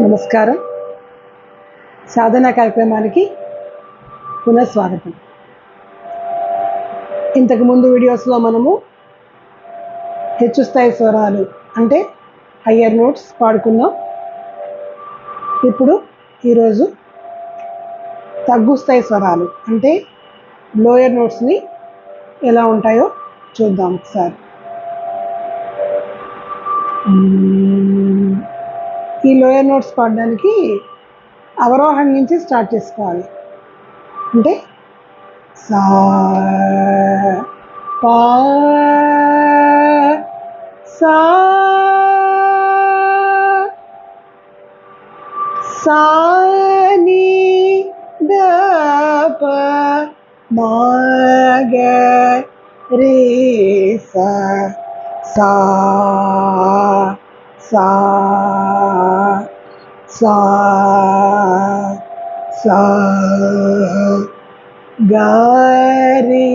నమస్కారం. సాధన కార్యక్రమానికి పునఃస్వాగతం ఇంతకు ముందు వీడియోస్లో మనము హెచ్చు స్థాయి స్వరాలు అంటే హయ్యర్ నోట్స్ పాడుకున్నాం. ఇప్పుడు ఈరోజు తగ్గు స్థాయి స్వరాలు అంటే లోయర్ నోట్స్ని ఎలా ఉంటాయో చూద్దాం ఒకసారి ఈ లోయర్ నోట్స్ పాడడానికి అవరోహణ నుంచి స్టార్ట్ చేసుకోవాలి. అంటే సా పా సా సా నీ ద ప మా గ రే సా సా సా సా సా గా రే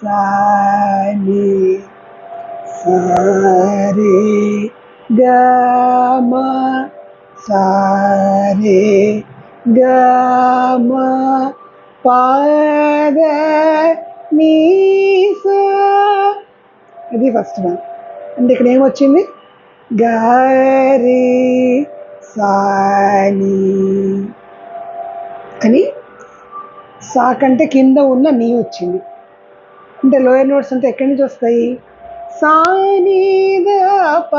సా గమ సా రే గా మా ఇది ఫస్ట్ వన్ అంటే ఇక్కడ ఏమొచ్చింది? గారే సాని. అని సా కంటే కింద ఉన్న నీ వచ్చింది. అంటే లోయర్ నోట్స్ అంటే ఎక్కడి నుంచి వస్తాయి? సాని దప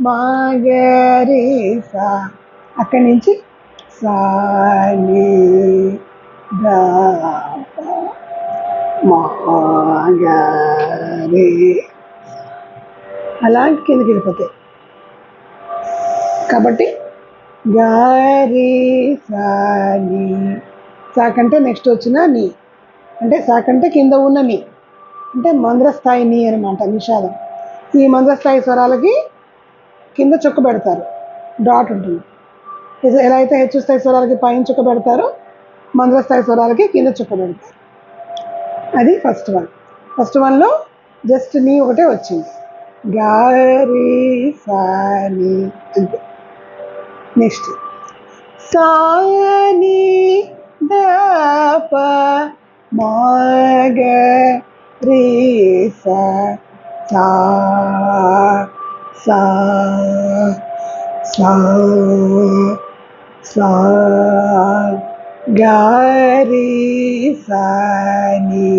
మాగరి సా. అక్కడి నుంచి సాని దప మాగరి అలా కిందకి వెళ్ళిపోతాయి కాబట్టి గారి సాని. సా నెక్స్ట్ వచ్చిన నీ. అంటే సా అంటే కింద ఉన్న నీ. అంటే మంద్రస్థాయి నీ అనమాట నిషాదం. ఈ మంద్రస్థాయి స్వరాలకి కింద చుక్క పెడతారు. డాట్ ఉంటుంది. ఎలా అయితే హెచ్చు స్థాయి స్వరాలకి పైన చుక్క పెడతారో మంద్రస్థాయి స్వరాలకి కింద చుక్క పెడతారు. అది ఫస్ట్ వన్. ఫస్ట్ వన్లో జస్ట్ నీ ఒకటే వచ్చింది. గారి సాని. అంతే. నెక్స్ట్ సాని దప మాగ రే సా సా సా సా సా గారి సాని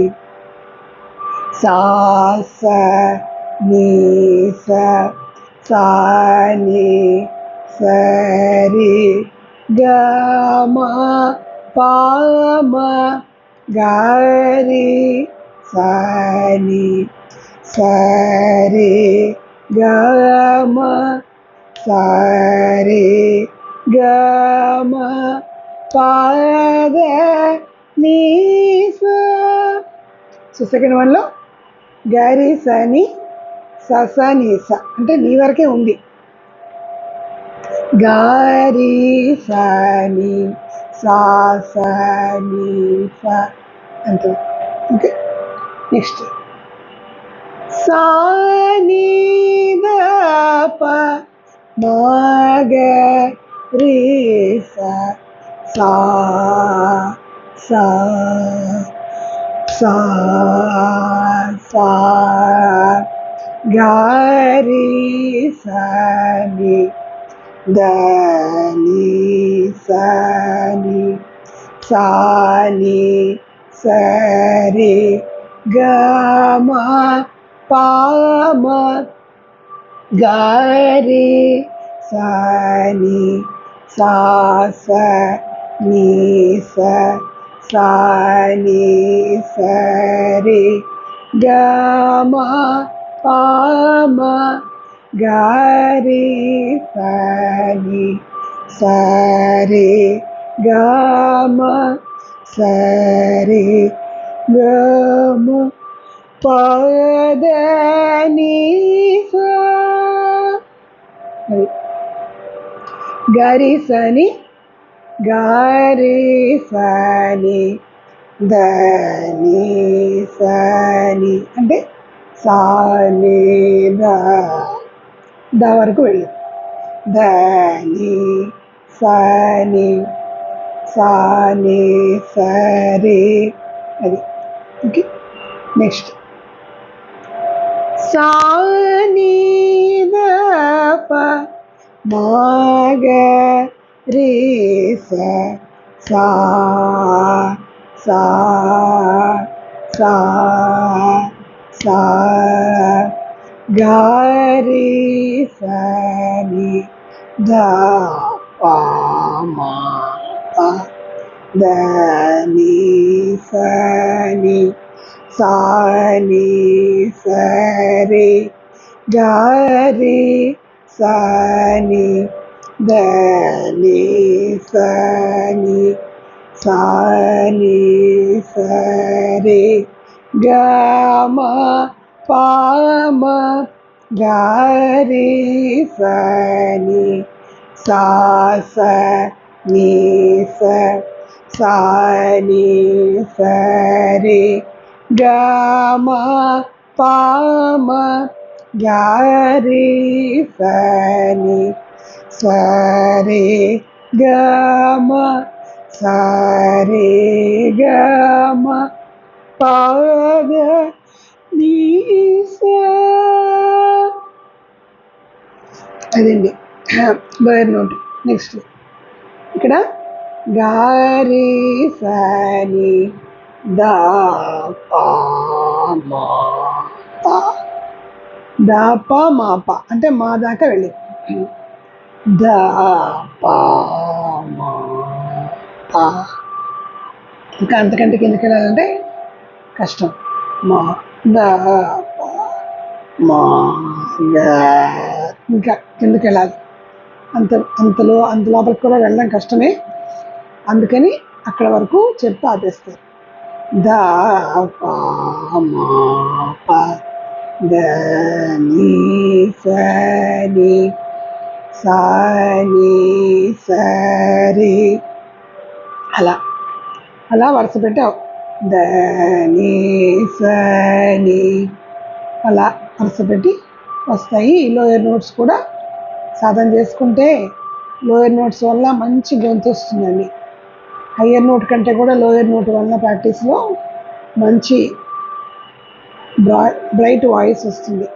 సా స నీ స సా నీ సరి గమ పామ గారి సని సరి గమ సరి గమ మ పాద నీ సో సెకండ్ వన్లో గారి సని సస నీస. అంటే నీ వరకే ఉంది. గారి సని సా సని స అంతే ఓకే నెక్స్ట్ సాని దప మాగ రే సా సా సా సా సా గారి సని దని సని సాని సరి గమ పామ గారి సని సా స నీ స సాని సరి గమ పామ గారి సని సరి గమ సరి గమ పదని సా అది గారి సని గారి సని దని సని అంటే సాని ద ద వరకు వెళ్ళి దని సని సాని సరే అది ఓకే నెక్స్ట్ సాని దప మాగ రే స సా సా సా సా గారి సని ద పా మా పా దని సని సాని సరే గారి సని దని సని సాని సరే గమ పామ గారి సని సాస నీ స సాని సరే గమ పామ గారి సని సరే గమ సరే గమ అదండి. Buyer note. నెక్స్ట్. ఇక్కడ గారి సని దా పా మా పా. దా పా అంటే మా దాకా వెళ్ళి. దా పా మా పా. ఇంకా అంతకంటే కిందకి వెళ్ళాలంటే కష్టం. మా దా మా గా ఇంకా కిందకి వెళ్ళాలి. అంత అంతలో అంత లోపలికి కూడా వెళ్ళడం కష్టమే. అందుకని అక్కడ వరకు చెప్పి ఆపేస్తారు. దా పా మా ద నీ స సా అలా. అలా వరుస పెట్టావు దని ని. అలా వరుస పెట్టి వస్తాయి. లోయర్ నోట్స్ కూడా సాధన చేసుకుంటే లోయర్ నోట్స్ వల్ల మంచి గొంతు వస్తుందండి. హయ్యర్ నోట్ కంటే కూడా లోయర్ నోట్ వల్ల ప్రాక్టీస్లో మంచి బ్రా బ్రైట్ వాయిస్ వస్తుంది.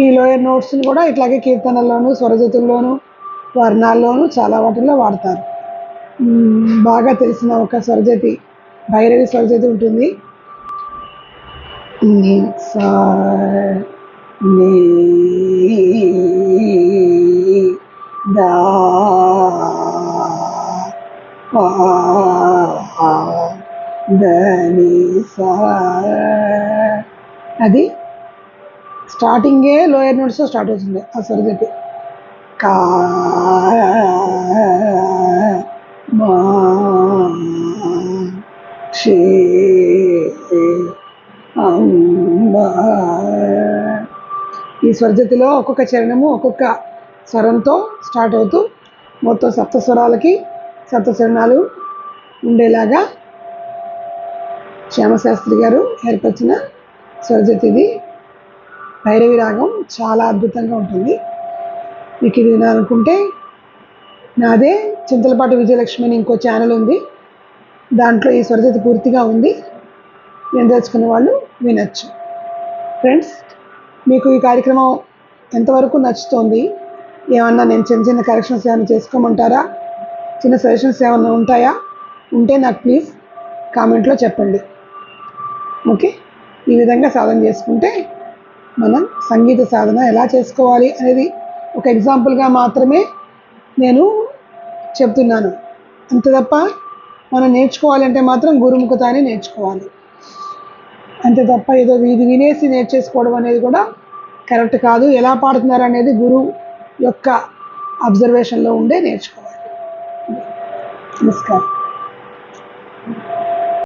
ఈ లోయర్ నోట్స్ని కూడా ఇట్లాగే కీర్తనల్లోనూ స్వరజతుల్లోనూ వర్ణాల్లోనూ చాలా వాటిల్లో వాడతారు. బాగా తెలిసిన ఒక స్వరజతి భైరవి స్వరజతి ఉంటుంది. సా ని దా పా ద ని సా అది స్టార్టింగే లోయర్ నోట్స్ స్టార్ట్ అవుతుంది ఆ స్వరజతి కా మా షే అంబా ఈ స్వర్జతిలో ఒక్కొక్క చరణము ఒక్కొక్క స్వరంతో స్టార్ట్ అవుతూ మొత్తం సప్త స్వరాలకి సప్త చరణాలు ఉండేలాగా శ్యామశాస్త్రి గారు ఏర్పరిచిన స్వర్జతిది భైరవి రాగం చాలా అద్భుతంగా ఉంటుంది. మీకు ఇది వినాలనుకుంటే నాదే చింతలపాటి విజయలక్ష్మి అని ఇంకో ఛానల్ ఉంది. దాంట్లో ఈ స్వరజతి పూర్తిగా ఉంది. వినదలుచుకున్న వాళ్ళు వినొచ్చు. ఫ్రెండ్స్ మీకు ఈ కార్యక్రమం ఎంతవరకు నచ్చుతోంది? ఏమన్నా నేను చిన్న చిన్న కరెక్షన్స్ ఏమైనా చేసుకోమంటారా? చిన్న సజెషన్స్ ఏమైనా ఉంటాయా? ఉంటే నాకు ప్లీజ్ కామెంట్లో చెప్పండి. ఓకే? ఈ విధంగా సాధన చేసుకుంటే మనం సంగీత సాధన ఎలా చేసుకోవాలి అనేది ఒక ఎగ్జాంపుల్గా మాత్రమే నేను చెప్తున్నాను. అంత తప్ప మనం నేర్చుకోవాలంటే మాత్రం గురుముఖతానే నేర్చుకోవాలి. అంతే తప్ప ఏదో ఇది వినేసి నేర్చేసుకోవడం అనేది కూడా కరెక్ట్ కాదు. ఎలా పాడుతున్నారు అనేది గురువు యొక్క అబ్జర్వేషన్లో ఉండే నేర్చుకోవాలి. నమస్కారం.